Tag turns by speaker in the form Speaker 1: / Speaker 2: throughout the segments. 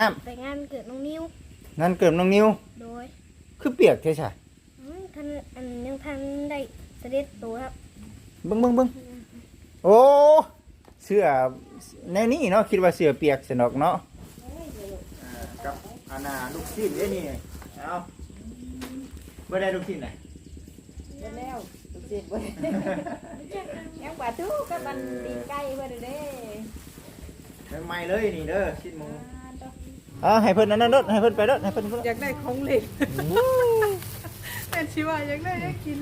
Speaker 1: น้
Speaker 2: ไปงานเกิดน้องนิวำ
Speaker 1: นั่นเกิดน้องนิว
Speaker 2: โดย
Speaker 1: คือเปียกใช่ใช่
Speaker 2: อืมท่านอันยังท่านได้เสด็จตัวครับ
Speaker 1: เบิ้งเบิ้งเบิ้งโอ้ เสื้อแนวนี้เนาะคิดว่าเสื้อเปียกสนอกเนาะอ่ากับอานาลูกชิ้นเอ้ยนี่เอาเมื่อได้ลูกชิ้นไหน
Speaker 3: เดี๋ยวแล้วตุกจิตเว้ยยังกว่าทุกก็มันตีนไก่เว้ยเด้
Speaker 1: ใหม่ๆเลยนี่เด้อชิ้นหมู อ่าให้เพิ่นอันนั้นเด้อให้เพิ่นไปเด้อให้เพิ่นเพิ่น
Speaker 3: อยากได้ของเล่นแม่ชิว่าอยากได้ได้กิน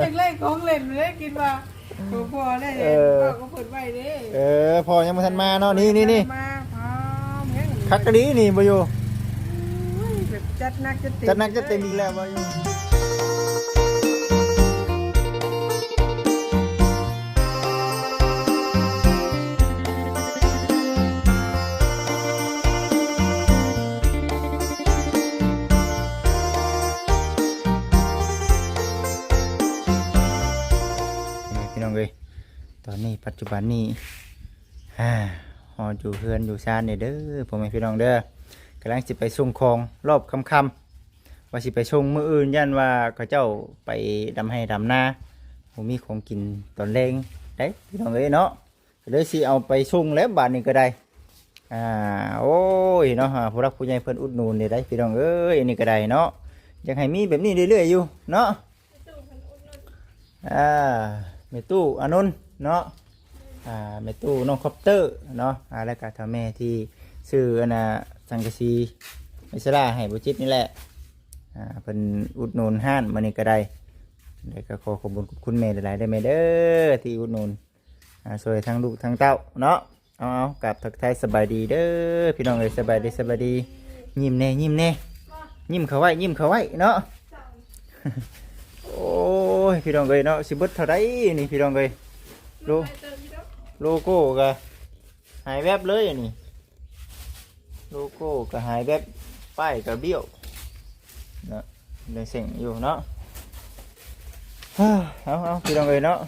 Speaker 3: อยากได้ของเล่นไม่ได้กินว่าพอพอได้เลยก็ก็เปิดไว้เด้
Speaker 1: เออพอยังบ่ทันมาเนาะนี่นี่นี่
Speaker 3: มาพร้อมแห้ง
Speaker 1: คักกะดีนี่บ่อยู่
Speaker 3: แบบจัดหนักจัดเต็ม
Speaker 1: จัดหนักจัดเต็มอีกแล้วบ่อยู่ ปัจจุบันนี้ฮ่าฮออยู่เฮือนอยู่ซานเนี่ยเด้อพ่อแม่พี่น้องเด้อกำลังสิไปส่งของรอบค่ำๆว่าสิไปส่งมื้ออื่นย่านว่าเขาเจ้าไปดำให้ดำนาผมมีของกินตอนแรงได้พี่น้องเอ้ยเนาะเลยสิเอาไปส่งแล้วบาทนี้ก็ได้อ่าโอ้ยเนาะผู้รักผู้ใหญ่เพิ่นอุดหนุนนี่ได้พี่น้องเอ้ยอันนี้ก็ได้เนาะอยากให้มีแบบนี้เรื่อยๆอยู่เนาะอ่าเมตู้อานนท์เนาะ อ่าเมตู้น้องคอปเตอร์เนาะอ่าแล้วก็ทำแม่ที่ซื้ออันน่ะสังกะสีไม่ใช่ล่าให้บุจิตนี่แหละอ่าเป็นอุดหนุนห้านมานี่ก็ได้แล้ก็ขอขอบคุณคุณแม่หลายๆได้ไหมเด้อที่อุดหนุนอ่าช่วยทั้งลูกทั้งเต้าเนาะเอาเอากลับทักทายสบายดีเด้อพี่น้องเอ้ยสบายดีสบายดียิ้มแน่ยิ้มแน่ยิ้มเขาไว้ยิ้มเขาไว้เนาะโอ้ยพี่น้องเอ้ยเนาะสิบิดเท่าไรนี่พี่น้องเอ้ยโล โลโก้ก็หายแวบเลยอันนี่โลโก้ก็หายแวบป้ายก็เบี้ยวเนาะเลยเสียงอยู่เนาะเฮ้อเอาเอาพี่น้องเอ้ยเนาะ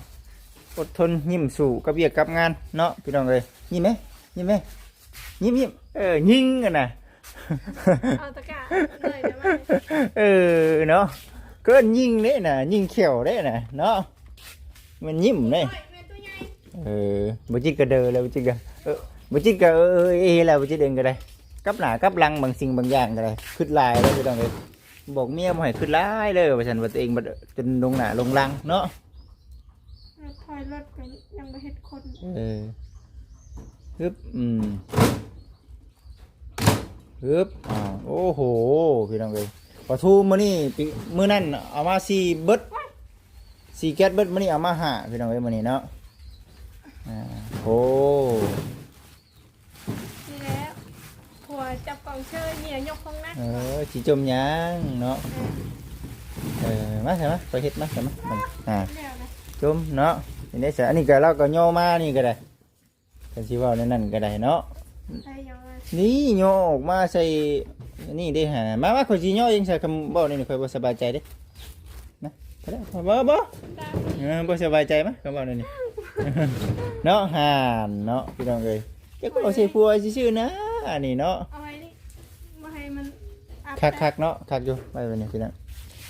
Speaker 1: อดทนยิ้มสู่กับเบียกกับงานเนาะพี่น้องเอ้ยยิ้มไหมยิ้มไหมยิ้มยิ้มเออยิงกันนะ
Speaker 2: เอาตะกร้าเลยได้ไหม
Speaker 1: เออเนาะเกินยิงได้น่ะ ยิงเขียวได้น่ะเนาะมันยิ้มได้ เออบ่จิกก็เด้อแล้วบ่จิกก็เออบ่จิกก็เออเออเอแล้วบ่จิกเองก็ได้กับหน้ากับหลังบางสิ่งบางอย่างก็ได้ขึ้นลายแล้วพี่น้องเอ้ยบอกเมียบ่ให้ขึ้นลายเลยว่าซั่นว่าตัวเองบ่จนลงหน้าลงหลังเนาะ
Speaker 2: ถอยรถกันยังไม่เห็นคน
Speaker 1: เออฮึบอืมฮึบอ่าวโอ้โหพี่น้องเอ้ยปลาทูมื้อนี้ปีมื้อนั้นเอามาสี่เบิดสี่แก๊สเบิดมื้อนี้เอามาห้าพี่น้องเอ้ยมื้อนี้เนาะอ่า โอ้
Speaker 2: นี่แล้วหัวจับกล่องเชยเนี่ยยกของนัก
Speaker 1: เออสิจมหยังเนาะเออมาใช่ไหมไปเฮ็ดมาใช่ไหมอ่า
Speaker 2: แล้วนะ
Speaker 1: จมเนาะอันนี้สิอันนี้ก็เราก็ย่อมานี่ก็ได้กันสิเว้าในนั้นก็ได้เนาะ
Speaker 2: ใช่ยังไง
Speaker 1: นี่ย่อออกมาใส่นี่ได้หามามาข่อยสิย่อเองใส่คำบอกนี่ข่อยบ่สบายใจเด้นะไปแล้วบ่บ่เออบ่สบายใจมั้ยคำบอกนี่ เนาะห่านเนาะพี่น้องเอ้ยเจ้าก็เอาใส่ผัวซื่อๆนะอันนี้เนาะ
Speaker 2: เอาไว้นี่มาให้มันอาบ
Speaker 1: คักคักๆเนาะคักอยู่ไปวันนี้พี่น้อง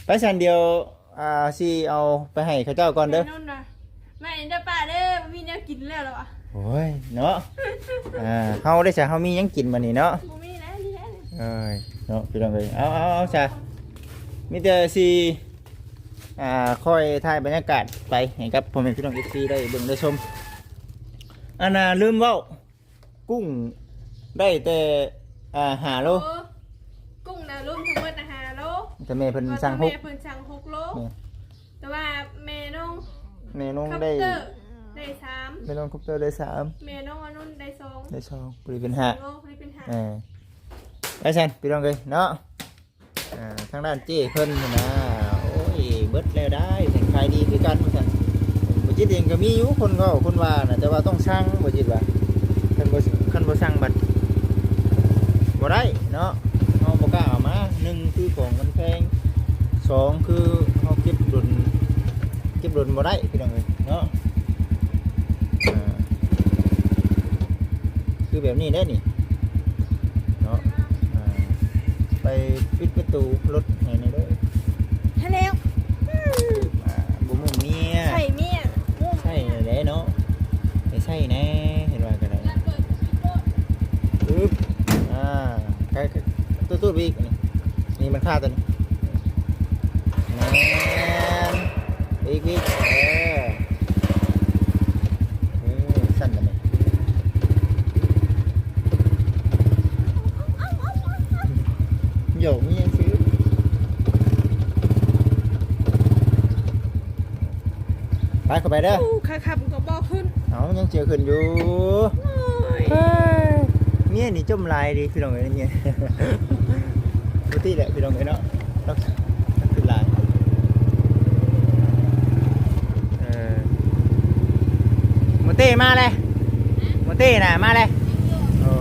Speaker 1: ไปสันเดียวอ่าสิเอาไปให้เขาเจ้าก่อนเด้อ
Speaker 2: แม่นุ่นนะแม่เด้อป้าเด้อมีแนวกินแล้วเหรอวะ
Speaker 1: โอ้ยเนาะ อ่าเฮาได้ซะเฮามีหยังกินมื้อนี้เนาะ
Speaker 2: บ่มีแล้วนี่แหละ
Speaker 1: เอ้ยเนาะพี่น้องเอ้ยเอาเอาเอาจ้ะมีแต่สิ อ่าคอยถ่ายบรรยากาศไปให้กับพ่อแม่พี่น้อง FC ได้เบิ่งได้ชมอันน่ะลืมเว้ากุ้งได้แต่อ่าหาโล
Speaker 2: โอ้กุ้งนะรวมทั้งหมดนะฮะโล
Speaker 1: แต่แม่เพิ่นสั่งหก
Speaker 2: แม่เพิ่นสั่งหกโล
Speaker 1: แม่
Speaker 2: แต่ว่าแม่น้อง
Speaker 1: แม่น้อง
Speaker 2: คัป
Speaker 1: ได้
Speaker 2: เตอร์ได้สาม
Speaker 1: แม่น้องคอปเตอร์ได้สาม
Speaker 2: แม่น้องอนุ่นได้สอง
Speaker 1: ได้สองปรีเป็นห้า
Speaker 2: โลคนนี้เป็นห้า
Speaker 1: เออไปสันพี่น้องเลยเนาะอ่าทางด้านเจ้เพิ่นนี่นะโอ้ยเบิดแล้วได้แต่ขายดีคือกันว่าซั่นบ่จิตเองก็มีอยู่คนก็คนว่าน่ะแต่ว่าต้องสั่งบ่จิตว่าคันบ่คันบ่สั่งบัดบ่ได้เนาะเฮาบ่กล้าเอามาหนึ่งคือของมันแพงสองคือเฮาเก็บดุลเก็บดุลบ่ได้พี่น้องเอ้ยเนาะคือแบบนี้ได้นี่เนาะไปปิดประตูรถให้หน่อยเด้อ
Speaker 2: ทะเลว
Speaker 1: อ่าบ่มุ่งเมีย
Speaker 2: ไข่เมียมุ้ง
Speaker 1: ใช่แหละเนาะไม่ใช่แน่เห็นว่ากันเลยปึ๊บอ่าใกล้ตู้ตู้ไปอีกนี่นี่มันค่าตัวนี้แน่อีกอีกเออเออสั่นกันเลยโยกมียังซื้อไปเข้าไปเด้อ
Speaker 2: อู้ขาขับก็บอกขึ้น
Speaker 1: ยังเจอขึ้นอยู่
Speaker 2: โอ้ย
Speaker 1: เฮ้ยเมียนี่จมลายดีพี่น้องเอ้ยเนี่ยปกติแหละพี่น้องเอ้ยเนาะรักรักขึ้นลายเออโมเต้มาเลยโมเต้น่ะมาเลยโอ้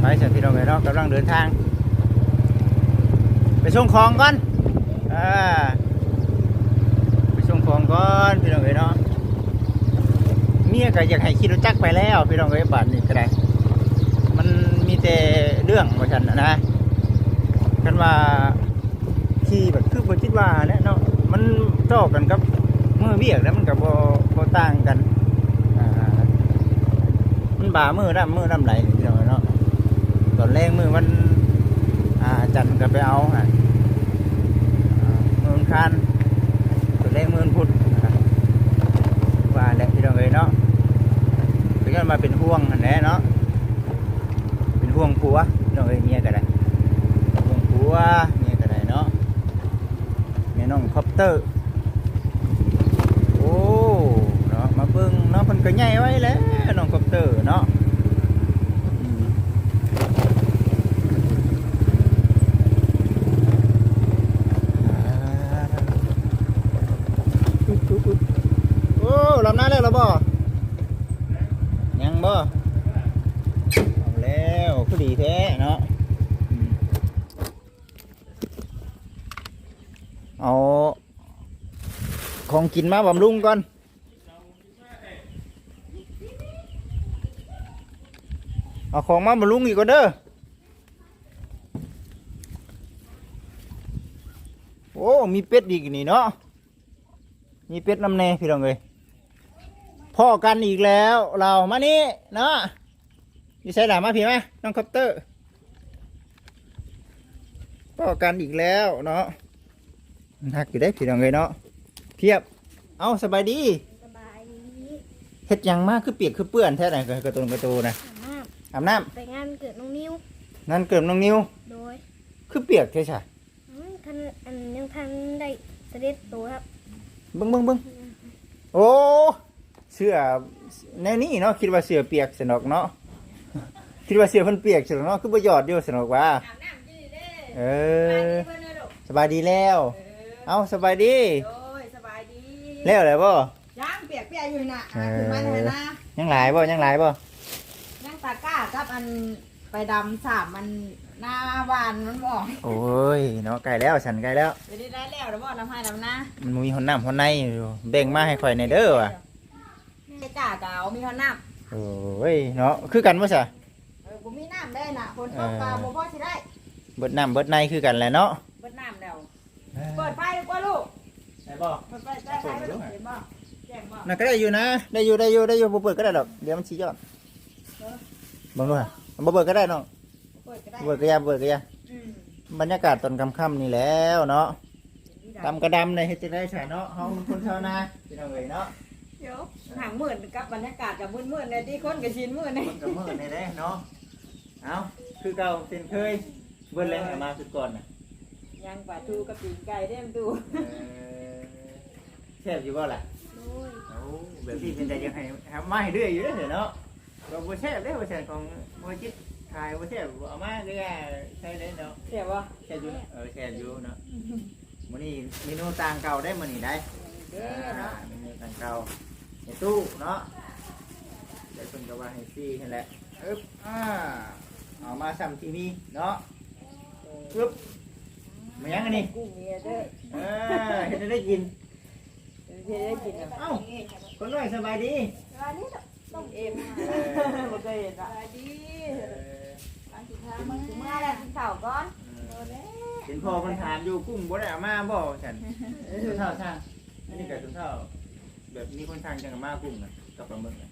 Speaker 1: ไปเสร็จพี่น้องเอ้ยเนาะกำลังเดินทาง ไปส่งของก่อนอ่าไปส่งของก่อนพี่น้องเอ้ยเนาะเมียก็อยากให้ขี่รถจักรไปแล้วพี่น้องเอ้ยบาทนี่ก็ได้ มันมีแต่เรื่องว่าฉันนะนะกันว่าขี่แบบคือบ่คิดว่าเนี่ยเนาะมันต่อกันกับเมื่อเบียกแล้วมันก็บ่บ่ต่างกันอ่ามันบ่ามือดำมือดำไหลพี่น้องเอ้ยเนาะตอนแรกมือมันอ่าจันก็ไปเอาอะอ่ามือมันคันตอนแรกมือมันพุธว่าแหละพี่น้องเอ้ยเนาะ เป็นมาเป็นห่วงอันแหละเนาะเป็นห่วงผัวน้องเอ้ยเมียก็ได้ห่วงผัวเมียก็ได้เนาะเมียน้องคอปเตอร์โอ้เนาะมาเบิ่งเนาะเพิ่นก็ใหญ่ไว้แล้วน้องคอปเตอร์เนาะโอ้ลำหน้าแล้วเหรอบ่ยังบ่เอาแล้วก็ดีแท้เนาะอืมเอาของ กินมาบำรุงก่อนเอาของมาบำรุงอีกก่อนเด้อโอ้มีเป็ดอีกนี่เนาะมีเป็ดน้ำแน่พี่น้องเลยพ่อกันอีกแล้วเรามานี่เนาะนี่ใช่หลามาพี่ไหมน้องคอปเตอร์พ่อกันอีกแล้วเนาะหักอยู่ได้พี่น้องเลยเนาะเพียบ เอาสบายดี
Speaker 2: สบายดี
Speaker 1: เฮ็ดหยังมากคือเปียกคือเปื้อนแท้ไหนกระตูนกระตูนนะ
Speaker 2: อาบน้
Speaker 1: อาบน้ำ
Speaker 2: ไปงานเกิดน้องนิ้วำ
Speaker 1: นั่นเกิดน้องนิว
Speaker 2: โดย
Speaker 1: คือเปียกแท้ใช่
Speaker 2: อืมท่านอันยังท่านได้เสด็จตัวครับ
Speaker 1: เบิ้งเบิ้งเบิ้งโอ้เสื้อแนวนี้เนาะคิดว่าเสื้อเปียกสนอกเนาะคิดว่าเสื้อเพิ่นเปียกสนอกเนาะคือบ่หยอดอยู่สนอกว่า
Speaker 4: อาบน้ำดีเด้
Speaker 1: เอ
Speaker 4: สบาย
Speaker 1: อ
Speaker 4: ดีเพิ่นเด้อลูก
Speaker 1: สบายดีแล้ว
Speaker 4: เออ
Speaker 1: เอาสบายดี
Speaker 4: โอ้ยสบายดี
Speaker 1: แล้วแหละบ่
Speaker 4: ย่างเปียกเปียกอยู่น่ะ
Speaker 1: เอ
Speaker 4: อะ
Speaker 1: อ
Speaker 4: ขึ้นมาเลยนะ
Speaker 1: ยังหลายบ่ยังหลายบ่
Speaker 4: ย่างตาก้ากับอันไปดำสามมันหน้าหวานมันบอก
Speaker 1: โอ้ยเนาะใกล้แล้วฉันใกล้แล้ว
Speaker 4: จะได้ได้แล้วแล้วบ่น้ำให้น้ำนะ
Speaker 1: มันมีหนน้ำหนในอยู่แบ่งมาให้ข่อยในอยเด้อว่ะ
Speaker 4: ไอ้จ่าเก่ามีเขาน้
Speaker 1: โอ้ยเนาะคือกันบ่ซะำ
Speaker 4: เออผมมีน้ำได้น่ะคนตกปลาบ่พอสิได้
Speaker 1: เบิดน้ำเบิดในคือกันแหละเนาะ
Speaker 4: เปิดน้ำแล้วเปิดไฟดีกว่าลูก
Speaker 1: ได้บ่
Speaker 4: เปิดไฟได้ไฟไปลูกเห็นบ่แจ้งบ่
Speaker 1: น่ะก็ได้อยู่นะ ได้อยู่ได้อยู่ได้อยู่บ่เปิดก็ได้ดอกเดี๋ยวมันสิยอดบิ่งดูฮะบ่เปิดก็ได้นาะ
Speaker 4: เปิดก็ได้
Speaker 1: เปิดก็ยาเปิดก็ยาบรรยากาศตอนค่ำๆนี่แล้วเนาะ
Speaker 4: ดำ
Speaker 1: กระดำในเฮ็ดจะได้ใช่เนาะเฮาเป็นคนชาวนาพี่น้องเอ้ยเนาะ
Speaker 2: เดี๋ยวำ
Speaker 4: หางมื่นกับบรรยากาศกับมื่นๆเลยที่คนกับชินมื่นเลย
Speaker 1: คนกับมือในเด้เนาะเอาคือเก่าเป็นเคยเบิ่นเลยเอามาสุดก่อนนะ
Speaker 4: ยังปลาทูกับปีกไก่เด้มดู
Speaker 1: ซ่บอยู่บ่ล่ะ
Speaker 2: โดย
Speaker 1: เอาแบบที่เป็นแต่ยังให้หามาให้เรื่อยอยู่เด้อเนาะก็บ่แซ่บเด้อบ่แซ่บของบ่จิตขายบ่แซ่บเอามาเรื่อยใช่เด้เนาะ
Speaker 4: เสียบ่
Speaker 1: แซ่บอยู่เออแซ่บอยู่เนาะมื้อนี้เมนูต่างเก่าได้มื้อนี้ได้
Speaker 4: เด้เนาะ
Speaker 1: เมนูต่างเก่าในตู้เนาะได้เพิ่นก็ว่าให้ฟรีนั่นแหละอึ๊บอ่าเอามาซ้ำที่นี่เนาะอึ๊บมายังอันนี้
Speaker 4: กุ้งเมียเด้อ
Speaker 1: เออเฮ็ดให้ได้กิน
Speaker 4: เดี๋ยวจะได้กินแล้ว
Speaker 1: เอ้าคนน้อยสบายดี
Speaker 2: ร้านนี้ต้องเอ็ม
Speaker 4: บ่เคยเห็นอะดี
Speaker 1: เออ
Speaker 4: มึงมาแล้วกินข้าวาวก่อน
Speaker 1: เห็นพ่อคนถามอยู่กุ้งบ่ได้เอามาบ่ฉันตุ้เท่าช่างอันนี้กับตุ้เท่าแบบมีคนทางจังกับมากุ้งน่ะกับปลาหมึกน่ะ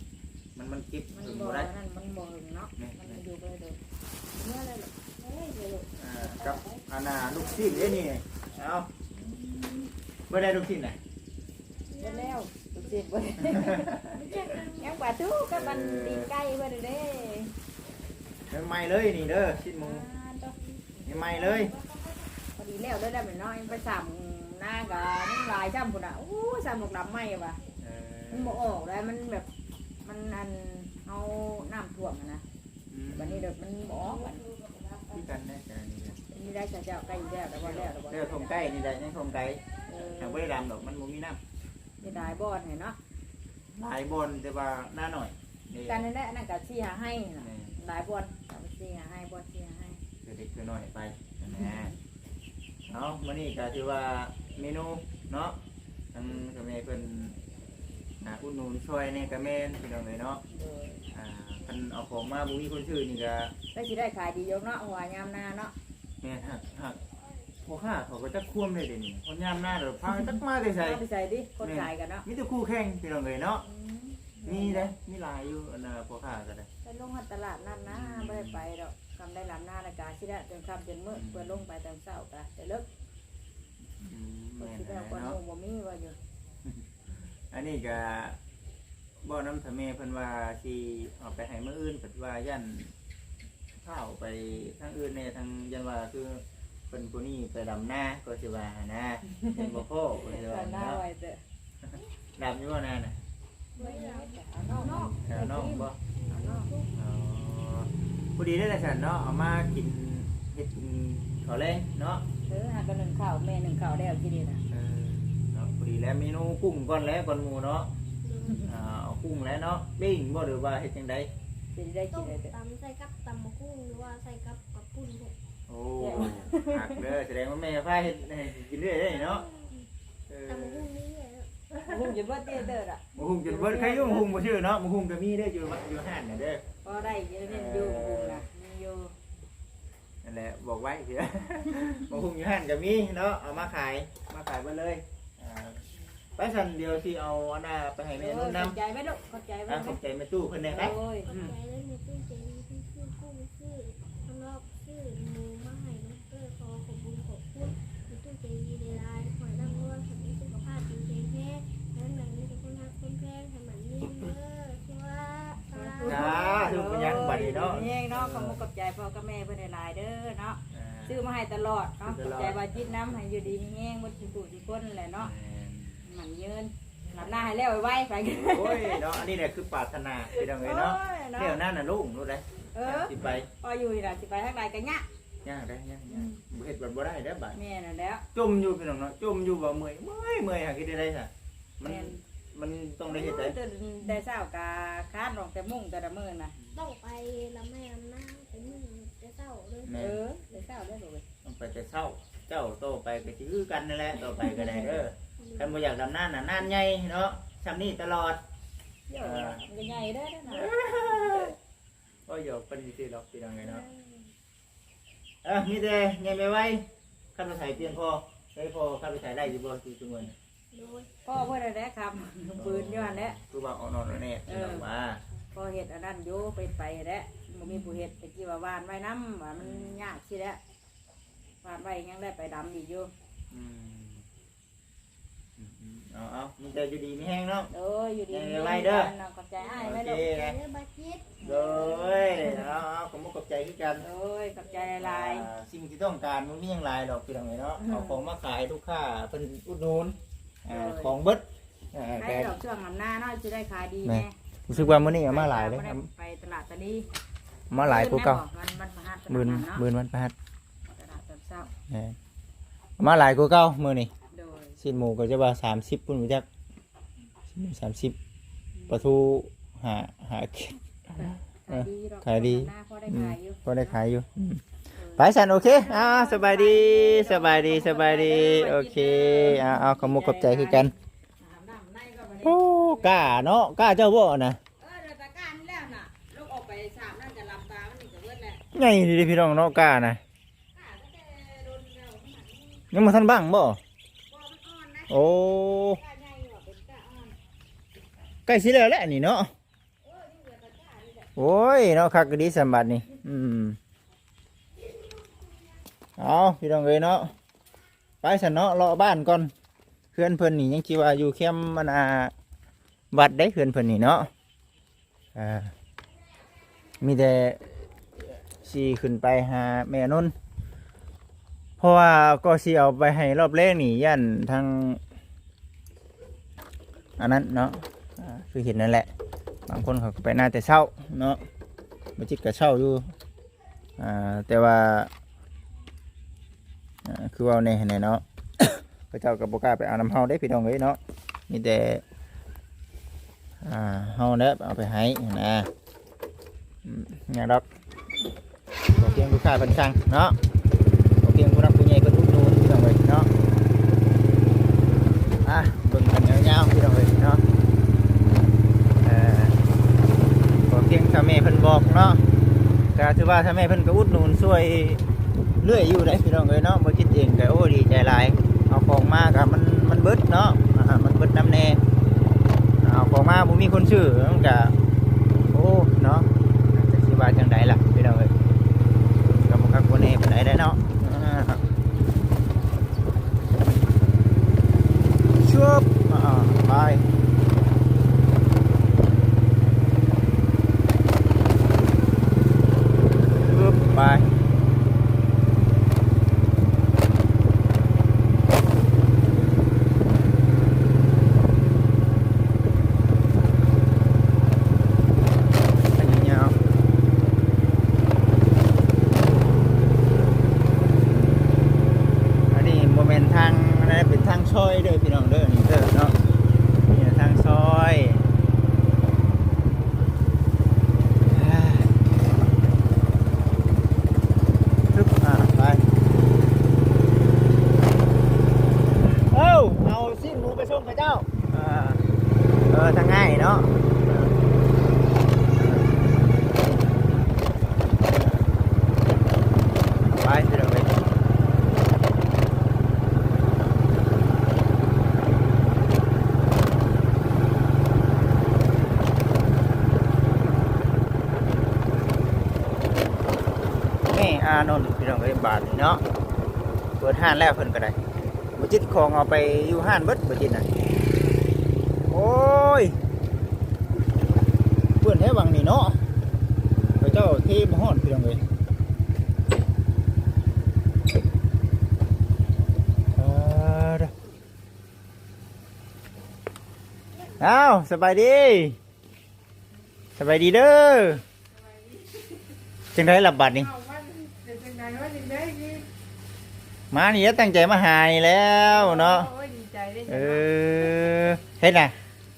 Speaker 1: มันมันกิบ
Speaker 4: มัน
Speaker 1: ถึง
Speaker 4: บ่
Speaker 1: บ่ได้
Speaker 4: นั่นมันบ่หึงเนาะมันอยู่ไปเด้อเมื่อไรลูกเฮ้ยเดี๋ยวลูก
Speaker 1: อ่ากับอานาลูกชิ้นเด้นี่เอาบ่ได้ลูกชิ้นน่ะ
Speaker 4: เดี๋ยวแล้วลูกศิษย์บ่ยังปลาทูกับมันตีนไก่เพิ่นเด้
Speaker 1: เดี๋ยวใหม่เลยนี่เด้อชิ้นหมูนี่ใหม่เลย
Speaker 4: พอดีแล้วได้แล้วแม่น้อยไปสามหน้ากับน้ำลายจ้ำพุ่นอะโอ้สามดอกดำไหมว่ะ
Speaker 1: เออ
Speaker 4: มันบ่ออกแล้วมันแบบมันอันเอาน้ำท่วมอะนะ
Speaker 1: อืม
Speaker 4: วันนี้เด็กมันบ่ออกวัน
Speaker 1: ที่กันแน่กันนี่แหละ
Speaker 4: นี้ได้ชาเจ้าไก่แล้วแต่ว่าแล้วแต่ว่า
Speaker 1: เด้อทงไก่นี่ได้ยังทงไก่
Speaker 4: เออ
Speaker 1: ทางบ่ได้ดำดอกมันบ่มีน้
Speaker 4: นี่ได้บอดเห็นเนาะำ
Speaker 1: หลายบนแต่ว่าหน้าหน่อยนี่
Speaker 4: การนั่นแหละนั่นก็ชี้หาให้น่ะ
Speaker 1: นี่
Speaker 4: หลายบอลกับชี้หาให้บอลชี้หาให้
Speaker 1: คือเด็กคือน้อยไปนะเอามื้อนี้ก็ถือว่าเมนูเนาะทางกระเมเพิ่นอ่าอุดหนุนช่วยในกระเมนพี่น้องเลยเนาะ
Speaker 4: เออ
Speaker 1: อ่าเพิ่นเอาของมาบ่มีคนซื้อนี่ก็
Speaker 4: ได้สิได้ขายดีอยกเนาะหัวยามหน้าเนาะ
Speaker 1: แม่นหักหัก พวกข้าเขาก็จะควมเลยเดี๋ยวนี้คนยามหน้าเดี๋ยวพาจักมาได้ใส่
Speaker 4: เอาไปใส่ดิคนขายกันเนาะ
Speaker 1: มีแต่คู่แข่งพี่น้องเลยเนาะ
Speaker 4: อืม
Speaker 1: มีเด้มีหลายอยู่อันน่ะพวกข้าก็ได้
Speaker 4: ไปลงหัดตลาดนั่นนะไม่ได้ไปดอกทำได้ลำหน้าละกาสิได้จนค่ำจนมืดเพื่อลงไปตอนเช้ากะแต่เลิก
Speaker 1: อืม
Speaker 4: ก็
Speaker 1: แม่น
Speaker 4: สิได้คน
Speaker 1: เนาะ
Speaker 4: หมู่บ่มีว่าอยู่
Speaker 1: อันนี้ก็บ่น้ำทะเมเพิ่นว่าสิเอาไปให้มื้ออื่นเพิ่นว่ายันข้าวไปทางอื่นเนี่ยทางยันว่าคือ เพิ่นผู้นี้ไปดำหน้าก็สิว่านะเป็นบ่พ่อเพิ่นสิว่า
Speaker 4: ตอนหน้า
Speaker 1: เนาะ
Speaker 4: ไว้เด้อ
Speaker 1: ดำอยู่ว่านั่นน่ะ
Speaker 4: ไม่ได้เอานอกนอก
Speaker 1: แถวนอกบ่
Speaker 4: เอานอก
Speaker 1: อ๋อพอดีได้แต่ฉันเนาะเอามากินเฮ็ดกินข้าวแรงเนาะ
Speaker 4: เออหากันหนึ่งข้าวแม่หนึ่งข้าวแล้วที่นี่นะ
Speaker 1: เออเนาะพอดีแล้วเมนูกุ้งก่อนแล้วก่อนหมูเนาะอ่าเอากุ้งแล้วเนาะปิ้งบ่หรือว่าเฮ็ดจังได
Speaker 4: จะได้
Speaker 2: ต้
Speaker 4: กิ
Speaker 2: ม
Speaker 4: นอะไรเด้อ
Speaker 2: ตำใส่กับตำมะกุ้งหรือว่าใส่กับกับปุ้นพวก
Speaker 1: โอ้หักเด้อแสดงว่าแม่พาเฮ็ดให้กินเรื่อยได้เนาะเออ
Speaker 2: ตำมะกุ้งนี่เนี่ย
Speaker 4: หุ่นจะเบิดเด้อเด้อล่ะ
Speaker 1: หมูหุงจนเบิดใครอยู่หมูหุงบ่ชื่อเนาะหมูหุงก็มีเด้ออยู่อยู่ห้านน่ะเด้อ
Speaker 4: พอได้อยืนอยู่หุ่นน่ะมีอยู่
Speaker 1: นั่นแหละบอกไว้เสียหมูหุงอยู่ห้านก็มีเนาะเอามาขายมาขายเบิดเลยอ่าไปสั่นเดียวสิเอาอันน่ะไปให้
Speaker 4: เอ
Speaker 1: แม่
Speaker 4: อ
Speaker 1: นุ่น
Speaker 4: ข
Speaker 1: นำ
Speaker 4: อบใจไหมลูกขอบใจไหม
Speaker 1: อะขอบใจแม่ตู้เพิ่นได้ครับ
Speaker 4: โอ้ย
Speaker 2: ขอบใจเลยมีตู้เจมีที่ชื่อกุ้งชื่อข้างนอกชื่อหมูมาให้น้องเตอร์ขอขอบคุณขอบคุณมีตู้เจมีในลายหอยนางรมสำลีสุขภาพดีแข็งแรงแล้วหนังนี้จะคนรักคนแพงให้มันนิ่มเด้อชัวร์
Speaker 1: จ้าถูกเป็นยังบัดนี้เนาะ
Speaker 4: นี่เนาะขอบคุณขอบใจพ่อกับแม่ เพื่อนในลายเด้อเนาะซื้อมาให้ตลอดเนาะขอบใจบาจิตน้ำให้อยู่ดีมีแห้งบนสิบุสิคนแหละเนาะมันยืนหลับหน้าให้แล้วไว้ไปกัน
Speaker 1: โอ้ยเนาะอันนี้แหละคือปรารถนาพี่น้องเอ้ยเนาะเดี๋ยวนั้นน่ะลุงรู้ได้
Speaker 4: เออ
Speaker 1: สิไป
Speaker 4: พออยู่นี่ล่ะสิไปทางใดกันเนี่ย
Speaker 1: ยากได้ยากยากบ่เฮ็ดบ่ได้เด้อบัด
Speaker 4: แม่น่ะแล้ว
Speaker 1: จมอยู่พี่น้องเนาะจมอยู่บ่เมื่อยเมื่อยเมื่อยหาคิดได้ได้ซะมัน
Speaker 4: แม่น
Speaker 1: มันต้องได้เฮ็ดได้
Speaker 4: ตื่นได้เช้ากาคาดรองแต่มุ่งแต่ละมื้อน่ะ
Speaker 2: ต้องไปลำแม่ลำหน้าไปนึ่งจะ เศร้าเลย
Speaker 1: แม่
Speaker 4: เออได้เช้าได้เลย
Speaker 1: ต้องไปแต่เช้า เจ้าโตไปก็สิคือกันนั่นแหละต่อไปก็ได้เด้อคันบ่อยากดำน้าน่ะนานใหญ่เนาะซำนี้ตลอด
Speaker 4: เดี๋ยวมันใหญ่เด้อนะ
Speaker 1: ก็หยอกเพิ่นสิหรอกพี่น้องเอ้ยเนาะเออมีแต่ใหญ่ไม่ไหวคันไปใส่เตียงพอได้พอคันไปใส่ได้อยู่บ่คือจังมื้อ
Speaker 2: โดย
Speaker 4: พ่อเพื่อนได้ครับปืนอยู่อันเนี้ย
Speaker 1: คือว่าเอานอนเอาแน่พี่น้องว่า
Speaker 4: พอเห็ดอันนั้นอยู่ไปไปแล้ว มันมีผู้เห็ดตะกี้ว่าวานไว้น้ำว่ามันยากสิแล้ววานไว้ยังได้ไปดำอีกอยู่
Speaker 1: อืมอืมเอาเอามีแต่อยู่ดีมีแห้งเนาะ
Speaker 4: เอออยู่ดี
Speaker 1: เออไว้เด้อ
Speaker 4: น้องขอบใจอ้าย
Speaker 1: โอ
Speaker 4: ไหม
Speaker 1: เค
Speaker 4: ลูก
Speaker 2: ใจเรื่องบาจิต
Speaker 1: โดยเอาเอาขอบคุณขอบใจคือกัน
Speaker 4: โอ้ยขอบใจหลาย
Speaker 1: อ่าสิ่งที่ต้องการมันมีอย่างไรดอกพี่น้องเนาะเอาของมาขายทุกค่าเป็นอุดหนุนอ่าของเบิดอ่า
Speaker 4: ๆให้
Speaker 1: แต่
Speaker 4: ดอกช่วงลำหน้าเนาะจะได้ขายดี
Speaker 1: แม่
Speaker 4: แน่
Speaker 1: รู้สึกว่ามื้อนี้เอามาหลายเลย
Speaker 4: บ่ได้ไปตลาดตะลี
Speaker 1: เอา มาหลายกูเก่า
Speaker 4: มันมันมาหัด
Speaker 1: หมื่น
Speaker 4: ตลาดเนาะ
Speaker 1: หมื่นวันประหัด
Speaker 4: ตลาดตอนเช้า
Speaker 1: แม่เอามาหลายกูเก่ามื้อนี้
Speaker 4: โดย
Speaker 1: สิ้นหมูก็จะว่า30พุ่นบ่จักสามสิบปลาทูหาหา
Speaker 4: ขายดีดอก
Speaker 1: ขายดี
Speaker 4: หน้าพอได้ขายอยู่
Speaker 1: พอได้ขายอยู่อืมไปสันโอเคอ่าสบายดีสบายดีสบายดีโอเคอ่าเอาขอบมุกขอบใจคือกัน
Speaker 4: อาบน้ำในก็บ่ได้
Speaker 1: โอ้กล้าเนาะกล้าเจ้าบ่นะ
Speaker 4: เออเดี๋ยวตะ แหละ
Speaker 1: ไงดีพี่น้องเนาะกานะยังมาทันบ้างบ่โอ้ใกล้สิแล้วแหละนี่เนาะโอ้ยเนาะคักกะดีสมบัตินี่อืมเอาพี่น้องเอ้ยเนาะไปสันเนาะรอบ้านก่อนเพื่อนเพิ่นนี่ยังคิดว่าอยู่เข้มมันอาวัดได้เพื่อนเพิ่นนี่เนาะอ่ามีแต่ สีขึ้นไปหาแม่นนท์เพราะว่าก็สิเอาไปให้รอบแรกนี่ย่านทางอันนั้นเนาะคือเห็นนั่นแหละ บางคนเขาไปหน้าแต่เช้าเนาะมาจิตกับเช้าอยู่อ่าแต่ว่าคือว่าในไหนเนาะพระเจ้ากับบกล้าไปเอาน้ำเฮาได้พี่น้องเลยเนาะมีแต่อ่าเฮาเนี่ยเอาไปให้นะอืมเนี่ยดอก บอกเพียงลูกค้าเพิ่นสั่งเนาะโอเคผู้รักผู้ใหญ่ก็ทุกนูนพี่น้องเลยเนาะอะเบิ่งกันยาวๆพี่น้องเลยเนาะเอ่อขอเพียงถ้าแม่เพิ่นบอกเนาะก็ถือว่าถ้าแม่เพิ่นก็อุดหนุนช่วยเรื่อยอยู่ได้พี่น้องเลยเนาะบ่คิดเองก็โอ้ดีใจหลายเอาของมาก็มันมันเบิดเนาะอ่ามันเบิดน้ำแน่เอาของมาบ่มีคนซื้อมันก็โอ้เนาะจะสิว่าจังไดล่ะพี่น้องเอ้ย กับบุคคลนี้เป็น ไหนได้เนาะอ่าครับชุบอ่าไปชุบไปอันนี้ยาว อันนี้โมเมนต์ทางอะไรนะเป็นทางซอยเด้อพี่น้องเด้อนี่เด้อเนาะนี่ทางซอยอ่าฮึบอ่าไปเอ้าเอาสิ้นหมูไปส่งพระเจ้าอ่าเออทางง่ายเนาะไปพี่น้องเอ้ย นี่อานนท์พี่น้ องเอ้ยบาทนี่เนาะเปิดห้านแล้วเพิ่นก็ได้บ่จิตของเอาไปอยู่ห้านเบิดบ่จิตน่ะโอ้ยเพื่อนแท้วังนี่เนาะพระเจ้าเทมาฮอดพี่น้องเอ้ยเอาเด้ออ้าวสบายดีสบายดีเด้อจังได๋ล่ะบัดนี้
Speaker 3: เอาว่าเดี๋ยวจังใดว่าจังได้นี่
Speaker 1: มานี่ตั้งใจมาหานี่แล้วเนาะ
Speaker 3: โอ้ยดีใจได้
Speaker 1: เออเฮ็ดน่ะ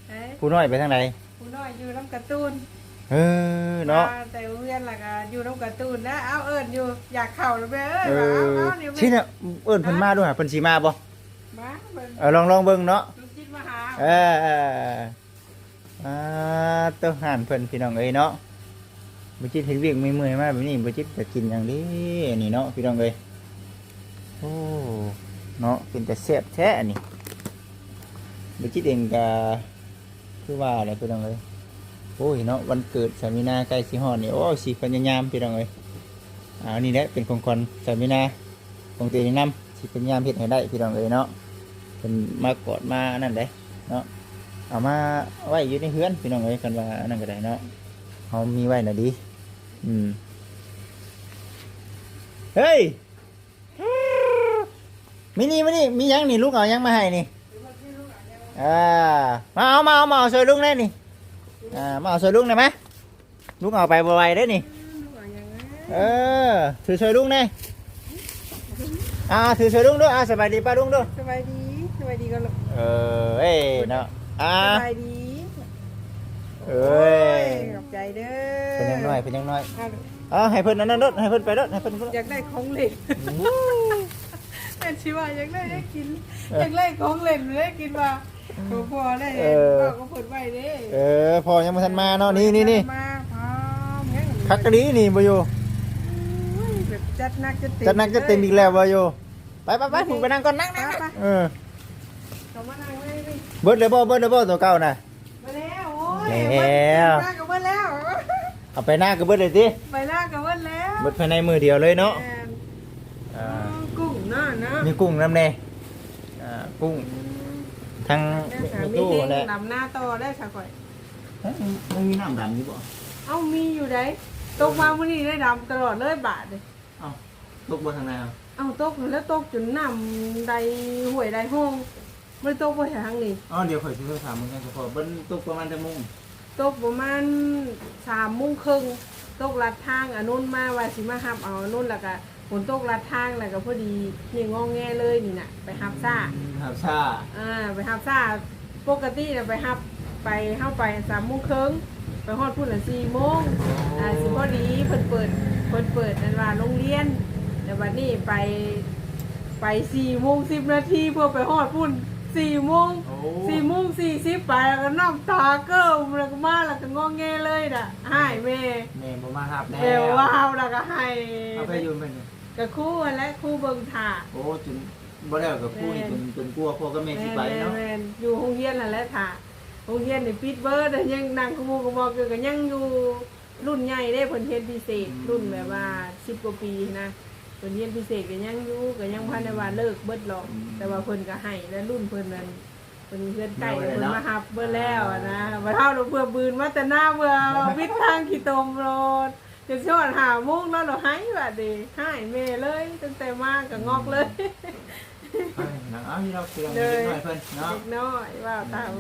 Speaker 3: เอ้ย
Speaker 1: ผู้น้อยไปทางไหน
Speaker 3: ผู้น้อยอยู่น้ำการ์ตูน
Speaker 1: เออเนาะ
Speaker 3: มแต่เพื่อนล่ะก็อยู่น้ำการ์ตูนนะเอาเอิญอยู่อยากเข่าแล้วแม่เอ้ย
Speaker 1: เอ
Speaker 3: เอา
Speaker 1: อ
Speaker 3: เอาเนี่ย
Speaker 1: ชิน่ะเอิ้นเพิ่นมาด้วยหาเพิ่นสิมาบ่
Speaker 3: มาเบิ่ง
Speaker 1: เออลองลองเบิ่งเนาะ
Speaker 3: ลูกจิตมาหา
Speaker 1: เออเอออ่าตัวห่านเพิ่นพี่น้องเอ้ยเนาะบ่จิตเห็นเวียกเมื่อยๆมาแบบนี้บ่จิตจะกินอย่างนี้นี่เนาะพี่น้องเอ้ย โอ้เนาะเป็นแต่แซ่บแท้อันนี้บ่จิตเองก็คือว่าแหละพี่น้องเอ้ยโอ้ยเนาะวันเกิดสามีนาใกล้สิฮอดนี่โอ้สิพยายามพี่น้องเอ้ยอ่านี่แหละเป็นของขวัญสามีนาของตัวเองนำสิพยายามเฮ็ดให้ได้พี่น้องเอ้ยเนาะเป็นมากอดมาอันนั่นเด้เนาะเอามาไว้อยู่ในเฮือนพี่น้องเอ้ยกันว่าอันนั้นก็ได้เนาะเฮามีไว้น่ะดีอืมเฮ้ย มินี่มานี่มีหยังนี่ลูกเอาหยังมาให้นี่อ่ามาเอามาเอามาเอาช่วยลุงได้นี่อ่ามาเอาช่วยลุงได้ไหมลุงเอาไปบ่ไหวได้นี่เออถือช่วยลุงได้อ่าถือช่วยลุงด้วยอ่าสบายดีป้าลุงด้วย
Speaker 3: สบายดีสบายดีก็ลูก
Speaker 1: เออเอ้ยเนาะอ่า
Speaker 3: สบายดี
Speaker 1: เอ้ย
Speaker 3: ขอบใจเด้อ
Speaker 1: เป็นยังน้อยเป็นยังน้อย
Speaker 3: เอา
Speaker 1: อ่าให้เพิ่นนั่นนั่นรถให้เพิ่นไปรถให้เพิ่นไปรถ
Speaker 3: อยากได้ของเล่ นแม่ชิว่าอยากได้ได้กินอยากได้ของเล่นได้กินว่าโอ้พอได้ก็ก็เปิดไว้เด้
Speaker 1: เออพอยังไม่ทันมาเนาะนี่นี่นี่
Speaker 3: มาพร้อมแห้ง
Speaker 1: คักกะดีนี่บ่อยู่
Speaker 3: แบบจัดหนักจัดเต็ม
Speaker 1: จัดหนักจะเต็มอีกแล้วบ่อยู่ไปไปไปผมไปนั่งก่อนนั่งนั่ง
Speaker 3: ไป
Speaker 1: เออ
Speaker 3: เขามานั่งเลยดิ
Speaker 1: เบิดเลยบ่เบิดเลยบ่ตัวเก่าน่ะ
Speaker 3: ไปแล้วโอ้ย
Speaker 1: แล้ว
Speaker 3: ไปหน้ากับเบิ้ลแล้ว
Speaker 1: เอาไปหน้าก็เบิดเลยสิ
Speaker 3: ไปหน้ากับเบิ้ลแล้ว
Speaker 1: เบิดภายในมือเดียวเลยเนาะ
Speaker 3: แม่น
Speaker 1: อ่า
Speaker 3: กุ้ง เนาะเนาะ
Speaker 1: มีกุ้งน้ำแน่อ่ากุ้งทั้ง
Speaker 3: ได้ค่ะ
Speaker 1: ใน
Speaker 3: มี
Speaker 1: ตู้
Speaker 3: เฮง
Speaker 1: แหละ
Speaker 3: ดำหน้าต่อได้ค่ะก่อย
Speaker 1: เอ้ยมันมีน้ำดำอยู่บ่
Speaker 3: เอ้ามีอยู่ไหนตกมาวันนี้ได้ดำตลอดเลยบาทเลย
Speaker 1: เอ้าตกบนทางไหนครับ
Speaker 3: เอ้าตกแล้วตกจนน้ำใดห่วยใดห้องไม่ตกไปทางนี้
Speaker 1: อ๋อเดี๋ยวข่อยซื้อถามมึงกันเฉพาะเบิ้ลตกประมาณจะมุ่ง
Speaker 3: ตกประมาณสามโมงครึ่งตกลัดทางอันนู้นมาว่าสิมาหับเอาอันนู้นแล้วก็ ฝนตกลัดทางแล้วก็พอดีนี่งองแงเลยนี่น่ะ ไปหับซ่า
Speaker 1: ครับชา
Speaker 3: อ่าไปหับซ่าปกติน่ะไปหับไปเข้าไปสามโมงครึ่งไปฮอดพุ่นละสี่โมงอ่าสิพอดีเพิ่นเปิดเพิ่นเปิดนั่นว่าโรงเรียนแต่วันนี้ไปไปสี่โมงสิบนาทีเพื่อไปฮอดพุ่นสี่โมง
Speaker 1: โอ้
Speaker 3: สี่โมงสี่สิบไปแล้วก็น้ำตาเกิ้มแล้วก็มาแล้วก็งอแงเลยน่ะให้แม่
Speaker 1: แม่บ่มาหับแน่
Speaker 3: แม่ว้าวแล้วก็ให้
Speaker 1: เอาไปยืมไปนี่
Speaker 3: กับครู่และครู่เบิ่งถ่า
Speaker 1: โอ้จนบ่ได้เอากับคู่นี่จนจนกลัวพ่อกับแม่สิไปเนาะ
Speaker 3: แม่ๆอยู่โรงเรียนนั่นแหละถ่าโรงเรียนนี่ปิดเบิร์ดแต่ยังนั่งขโมยกบอกอยู่ก็ยังอยู่รุ่นใหญ่ได้ผลเทศพิเศษ รุ่นแบบว่าสิบกว่าปีนะผลเรียนพิเศษก็ยังอยู่ก็ยังพันในว่าเลิกเบิดหรอก แต่ว่าเพิ่นก็ให้และรุ่นเพิ่นนั้นเพิ่นเพื่อนใกล้เพิ่นมาหับเบิดแล้วอะนะว่าเท่าเราเพื่อบืนมาแต่หน้าเบื่อวิทย์ทางขี้ตมโรด จะชวนหาโมุกแล้วเราให้แบบดีให้แม่เลยตั้งแต่มาก็งอกเลย
Speaker 1: เอ้ยหนังเอาที่เราเตรียมเล็กน้อยเพิ่นเนาะ
Speaker 3: เด็กน้อยว่าตาม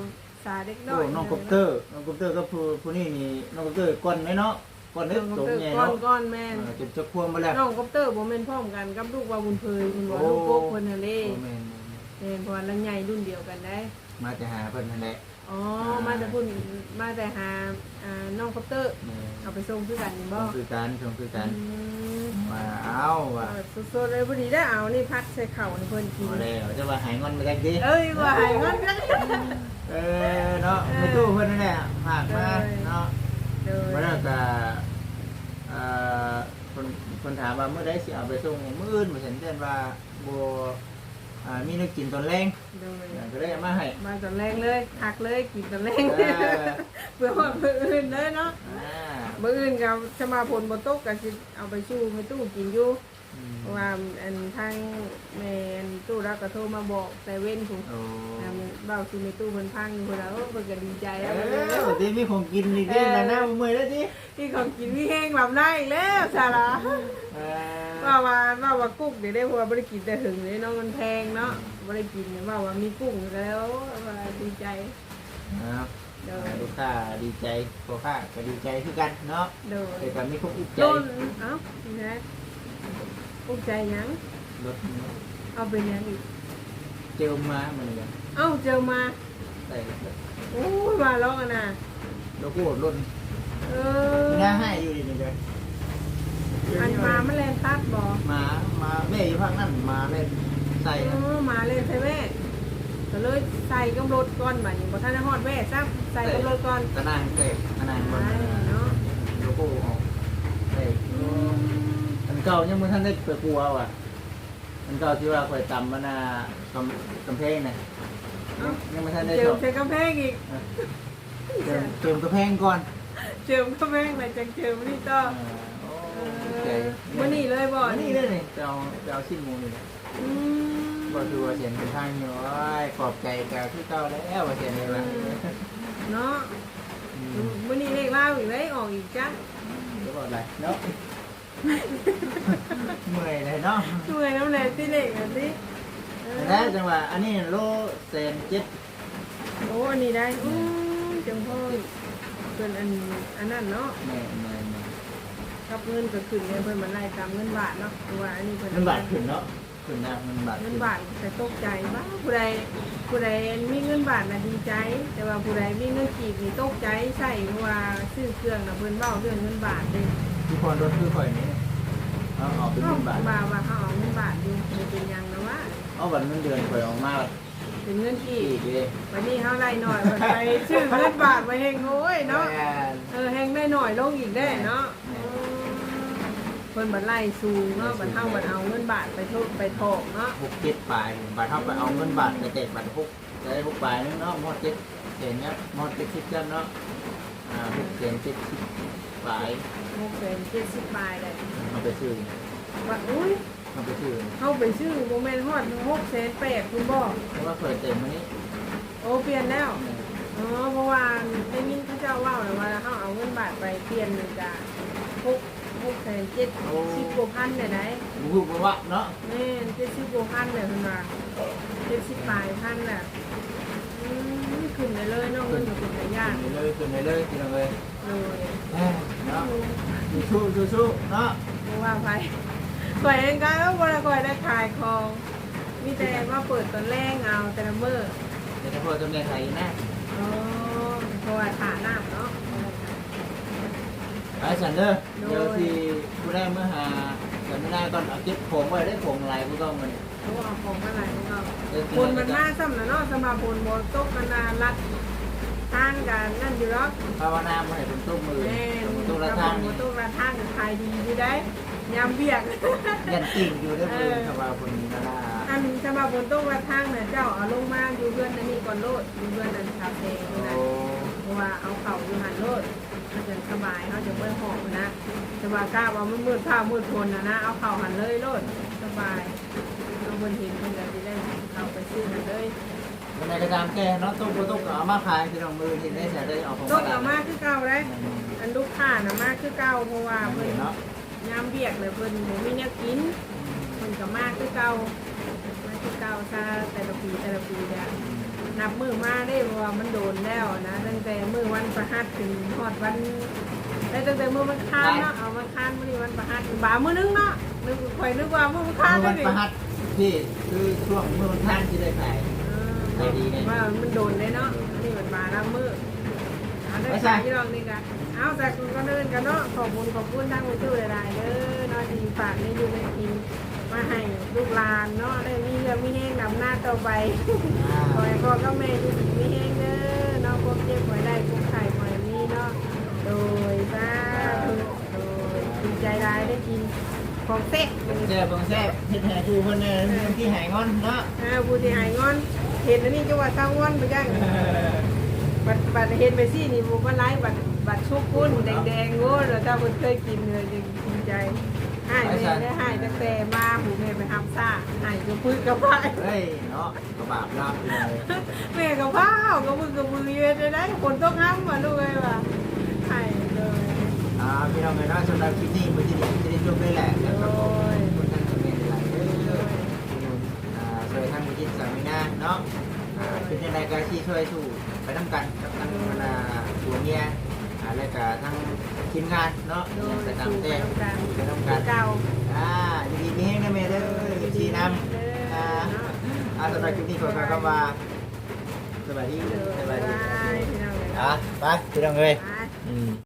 Speaker 3: สาเด็กน้
Speaker 1: โอ้
Speaker 3: อย
Speaker 1: น้องคอปเตอร์น้องคอปเตอร์ก็ผู้ผู้นี้นี่น้องคอปเตอร์ก้อนไหมเนาะก้อนเล็ก
Speaker 3: น้อง
Speaker 1: ต
Speaker 3: คอ
Speaker 1: ร
Speaker 3: ป
Speaker 1: ง
Speaker 3: เตอร์
Speaker 1: ใหญ่
Speaker 3: ก้อน
Speaker 1: เนาะ
Speaker 3: ก้อนแม่น
Speaker 1: เออจนจะควงมาแล้ว
Speaker 3: น้องคอปเตอร์บ่แม่นพร้อมกันกับลูกว่าบุญเพยคุณบ่
Speaker 1: โอ้
Speaker 3: ลูกโป๊กเพิ่นน่ะเด้
Speaker 1: โอ้แม่น
Speaker 3: แม่นเพราะว่าลังใหญ่รุ่นเดียวกันได้
Speaker 1: ๆมาจะหาเพิ่นนั่นแหละ
Speaker 3: อ๋อ มาแต่พุ่นมาแต่หาอ่าน้องคอปเตอร์
Speaker 1: แม่
Speaker 3: เอาไปส่งคือกันนี่
Speaker 1: ส่
Speaker 3: บ่
Speaker 1: งคือกันส่งคือกัน
Speaker 3: อืม
Speaker 1: มาเอาว่ะ
Speaker 3: เอาสดๆเลยพอดีได้เอานี่พัดใส่เข่าให้เพิ่นกิน
Speaker 1: เอาแล้วจะว่าหายงอนไปได้ดิ
Speaker 3: เอ้ยว่าให้เงินจัง
Speaker 1: เออเนาะไม่ตู้เพิ่นนั่นแหละฝากมาเนาะ
Speaker 3: เด้อ
Speaker 1: วันนั้นก็เอ่อคนคนถามว่าเมื่อใดสิเอาไปส่งมื้ออื่นบ่เห็นเตือนว่าบ่ อ่ามีนึกกินตอนแรง
Speaker 3: เด้อ
Speaker 1: ก็เลยเอามาให้
Speaker 3: มาตอนแรงเลยหักเลยกินตอนแรง
Speaker 1: เออ
Speaker 3: เพื่อว่าเพื่ออื่นเลยเนาะ
Speaker 1: อ่า
Speaker 3: เมื่ออื่นก็จะมาผลบนโต๊ะก็สิเอาไปสู้ไปตู้กินอยู่
Speaker 1: อืม
Speaker 3: เพราะว่าอันทางแม่อันตู้รักก็โทรมาบอกแต่เว้นถูก
Speaker 1: โอ้
Speaker 3: เบ้าซีในตู้เพิ่นพังอยู่เพิ่นแล้วเพิ่นก็ดีใจ
Speaker 1: เอ
Speaker 3: แล้ว
Speaker 1: อที่มีของกินอีกดินะหน้าเมื่อยแล้วดิ
Speaker 3: ที่ของกินมีแห้งหลับได้อีกแล้วสาระ
Speaker 1: เออ
Speaker 3: ว่าว่าว่าว่ากุ้งเดี๋ยวได้เพราะว่าบ่ได้กินแต่หึงเลยเนาะมันแพงเนาะบ่ได้กินว่าว่ามีกุ้งแล้วว่าดีใจ
Speaker 1: ครับ
Speaker 3: เด้อ
Speaker 1: ลูกค้าดีใจพ่อค้าก็ดีใจคือกันเนาะ
Speaker 3: เด้อ
Speaker 1: แต่ก็มีความอุกใจ
Speaker 3: โดนเอ้านี่นะ กุ้งใจหยัง
Speaker 1: รถ
Speaker 3: เอาเป็นหยังอีก
Speaker 1: เจอมาเหมือนกัน
Speaker 3: เอ้าเจอมา
Speaker 1: ใส่
Speaker 3: โอ้ยมาแล้วกันน่ะ
Speaker 1: โลโก้รถ
Speaker 3: เออ
Speaker 1: ง่าให้อยู่ดีนี่เลย
Speaker 3: อันมาแมลงทัดบ่
Speaker 1: มา มาแม่อยู่ภาคนั้นมาเล่นใส่
Speaker 3: เออมาเลยใช่ไหมก็เลยใส่กับรถก่อนบัดนี้บ่ทันได้ฮอดแม่ซับใส่กับรถก่อน
Speaker 1: ตะนางเตะตะนางบน
Speaker 3: ใช่เนาะ
Speaker 1: โลโก้ออกใส่อัน เก่ายังไม่ทันได้ไปกลัวว่ะอันเก่าที่ว่าคอยตำมันน่ะกำกำแพงน่ะยังยังไม่ทันได้
Speaker 3: เจิ
Speaker 1: จ
Speaker 3: ม
Speaker 1: บ
Speaker 3: ใส่กำแพงอีก
Speaker 1: เติมเติมกำแพงก่อน
Speaker 3: เจิมกำแพงแล้วจังเจิมนี่ต่อ
Speaker 1: โอ้
Speaker 3: เอ
Speaker 1: ใจ
Speaker 3: อมื้อนี้เลยบ่
Speaker 1: วันนี้เลยนี่จะเอาจะเอาชิ้นหมูนี่
Speaker 3: อืม
Speaker 1: บ่ดูว่าเสียนเป็นทางอยู่โอ้ยขอบใจกับที่เก่าแล้วว่าเสียนเลยว่า
Speaker 3: เนาะ
Speaker 1: อืม
Speaker 3: มื้อนี้เลขล่าวอีกเลยออกอีกจ้ะ
Speaker 1: จะบอกอะไรเนาะ เมื่อยเลยเนาะ
Speaker 3: ช่วยน้ำแรงที่เลขน่ะสิเออ
Speaker 1: แล้วจังหวะอันนี้โลเซนเจ็ด
Speaker 3: โอ้อันนี้ได้อือจังพ่อเพิ่นอันอันนั้นเนาะ
Speaker 1: แม่แม่แม่
Speaker 3: กับเงินก็ขึ้นเนี่ยเพิ่นมาไล่ตามเงินบาทเนาะเพราะว่าอันนี้เพิ่น
Speaker 1: เงินบาทขึ้นเนาะขึ้นนะเงินบาท
Speaker 3: เงิ
Speaker 1: ขึ้
Speaker 3: น
Speaker 1: น
Speaker 3: บาทแต่ตกใจว่าผู้ใดผู้ใดมีเงินบาทน่ะดีใจ แต่ว่าผู้ใดมีเงินกีบนี่ตกใจใช่เพราะว่าซื้อเครื่องน่ะเพิ่นเว้าเรื่องเงินบาทเด้
Speaker 1: ทุกคนรถคือข่อยนี้เอาออกเป็น
Speaker 3: เฮา
Speaker 1: เงินบาท
Speaker 3: ว่าว่าเฮาเอาเงินบาทอยู่บ่เป็นหยังนะว่า
Speaker 1: เอาบัตรเงินเดือนข่อยออกมา
Speaker 3: เป็นเงินกี
Speaker 1: อี
Speaker 3: บ
Speaker 1: กเลย
Speaker 3: วันนี้เฮาได้หน่อยมันไปชื่อเงินบาทมาเฮงโอ้ยเนาะ
Speaker 1: แม่
Speaker 3: เออแฮงได้หน่อยลงอีกได้เนาะ
Speaker 1: แม่
Speaker 3: เออพิ่นบัดไล่สูงเนาะบัดเฮาบัดเอาเงินบาทไปโทษไปถอกเนาะ
Speaker 1: หกเจ็ดปลายบาทเท่าไปเอาเงินบาทไปแตกบาทหกได้หกปลายนึงเนาะมอดเจ็ดเห็นเนี้ยมอดเจ็ดสิบเจ้าเนาะอ่าหกเจ็ดเจ็ดสิบ ปลาย
Speaker 3: หกแสนเจ็ดสิบปลายเลย
Speaker 1: เอาไปซื้อ
Speaker 3: ว่าอุ้ย
Speaker 1: เอาไปซื้อ
Speaker 3: เข้าไปชื่อโมเมนต์ฮอดหกแสนแปดคุณบอก
Speaker 1: เพราะว่าเปิดเต็มวันนี้
Speaker 3: โอ้เปลี่ยนแล้วอ๋อเพราะว่าได้ยินพระเจ้าว่าเลยว่าเขาเอาเงินบาทไปเปลี่ยนหนึ่งจ้ะหกหกแสนเจ็ดสิบกว่าพันเนี่ยไหน
Speaker 1: บุกบุกวะเนาะ
Speaker 3: แม่นเจ็ดสิบกว่าพันเนี่ยคุณว่าเจ็ดสิบปลายพันน่ะอืม ขึ้นไปเลยเน้องเงินกับคุณยา
Speaker 1: ขึ้
Speaker 3: ยาน
Speaker 1: ไปเลยขึ้นไปเลยกินเลย
Speaker 3: เลย
Speaker 1: เนาะสู้สู้สู้เนาะ
Speaker 3: เพราะว่าไปก่อยเองก็แล้ววันละก่อยได้ขายของมีแต่ว่าเปิดตอนแรกเอาแต่ละมื้อ
Speaker 1: เดี๋ยวจะพูดตัวเมียไทยนะ
Speaker 3: อ๋อเพราะว่าฐาน้ำเนาะ
Speaker 1: ไปสันเดอร์เดี๋ยวที่กูได้เมื่อหาแต่ไม่ได้ก่อนเอาเก็บผมไว้ได้ผมอะไรกูต้องมัน
Speaker 3: เพราะว่าของอะไรเนาะคนมันมากซ้ำนะเนาะสมาบนบนตกมันนารัดทานกันนั่นอยู่แล้ว
Speaker 1: ภาวนามาให้ผมตุ้มมือ
Speaker 3: แม่
Speaker 1: ผม
Speaker 3: ตุ
Speaker 1: ตุ้ม
Speaker 3: ก
Speaker 1: ละ
Speaker 3: ระ
Speaker 1: ทา
Speaker 3: ทานนตุกระทานขายดีอยู่ได้ยามเบียก
Speaker 1: ยันติ่งอยู่ด้วยมือคำว่าคนนารา
Speaker 3: อันสมาบนตุกระทานเนี่ยเจ้าเอาลงมาอยู่เพื่อนอันนี้ก่อนโลดอยู่เพื่อนอันคาเฟ่
Speaker 1: โอ้
Speaker 3: นะเพราะว่าเอาเข่าอยู่หันโลดมันจะสบายเขาจะไม่หอบนะสบายกล้าว่ามันมืดผ้ามืดคนนะนะเอาเข่าหันเลยโลดสบาย เอาบนเห็นคนเดียวจะได้เอาไปซื้อหันเลย
Speaker 1: วันไหนก็ตามแกเนาะตุ้มกูตุ้มเอามาขายที่เรามือที่ได้จะได้เอาของ
Speaker 3: ต้นเอามากคือเก่าเลยอันลูกค้าน่ะมากคือเก่าเพราะว่า
Speaker 1: เห็
Speaker 3: เพิ่น
Speaker 1: นเนาะ
Speaker 3: ยามเบียกเลยเพิ่นบ่มีแนวกินเพิ่นก็มากคือเก่ามากคือเก่าซะแต่ละปีแต่ละปีเด้อนับมือมาได้เพราะว่ามันโดนแล้วนะตั้งแต่มือวันประหัสถึงฮอดวันได้ตั้งแต่มือมันค้านเนาะเอามันค้านมื้อนี้วันประหัสบ่ามื้อนึงเนาะนึกข่อยนึกว่ามื้อมันค้าน
Speaker 1: เมื่อ
Speaker 3: เล
Speaker 1: วัน
Speaker 3: ย
Speaker 1: ประหัส ที่คือช่วงเมื่อวันท่านที่ได้ขาย
Speaker 3: เออว่ามันโดนเลยเนาะอันนี้มันมาแล้วมือเอาได้ขายที่รองนี่กันเอาแต่คุณก็เดินกันเนาะขอบคุณขอบคุณทางผู้ช่วยหลายๆเด้อเนาะที่ฝากนี่อยู่ในกินมาให้ลูกหลานเนาะได้มีเรื่องมีแห้งนำหน้าต่อไปขอให้พ่อกับแม่อยู่ดีมีแห้งเด้อเนาะพบเจ็บหวยได้พบไข่หวยมีเนาะโดยสาธุโดยดีใจร้ายได้กิน ของเซ็ก
Speaker 1: บังแซ่บบังแซ่บเฮ็ดแห่กูเพิ่นเนี่ยที่หายงอนเนาะ
Speaker 3: อ่าผู้ที่หายงอน เห็นอันนี้จังหวัดตางอนไปจังบัดบัดเห็นไปซี่นี่บุกมาไล่บัดบัดชุกกุ้นแดงๆโง่แล้วถ้าคนเคยกินเลยจะกินใจหายแม่ได้หายตั้งแต่มาหูแม่ไปทำซ่าหายกับพื้นกับพาย
Speaker 1: เฮ้ยเนาะกระบาดรับเลย
Speaker 3: แม่กับพ้าวกับมือกับมือเย็นได้คนต้องห้ามมาลูกเลยว่ะหายเลย
Speaker 1: อ่า พี่น้องเอ้ยเนาะสำหรับคลิปนี้มื้อที่นี่จะได้จบได้แหละแล้วก็ขอบคุณท่านผู้ชมหลายๆเด้ออ่าช่วยทางผู้จิตสามีนาเนาะอ่าเป็นจังไดก็สิช่วยสู้ไปนํกันกับทางคณะผัวเมียอ่าแล้วก็ทางทีมงานเนาะ
Speaker 3: โดย
Speaker 1: ไปตาม
Speaker 3: สู่
Speaker 1: แต่
Speaker 3: ไปทำการ
Speaker 1: ไปนํกัน
Speaker 3: เก่า
Speaker 1: อ่าอยู่ดีมีแห้งนะแม่เด้ออยู่ดีนำ อ่า อ่าสำหรับคลิปนี้ขอคำว่าสวัสดี
Speaker 3: เออ
Speaker 1: สวัสดี
Speaker 3: ไปพี่น้องเลย
Speaker 1: อะไปพี่น้องเอ้ย
Speaker 3: ไป
Speaker 1: อืม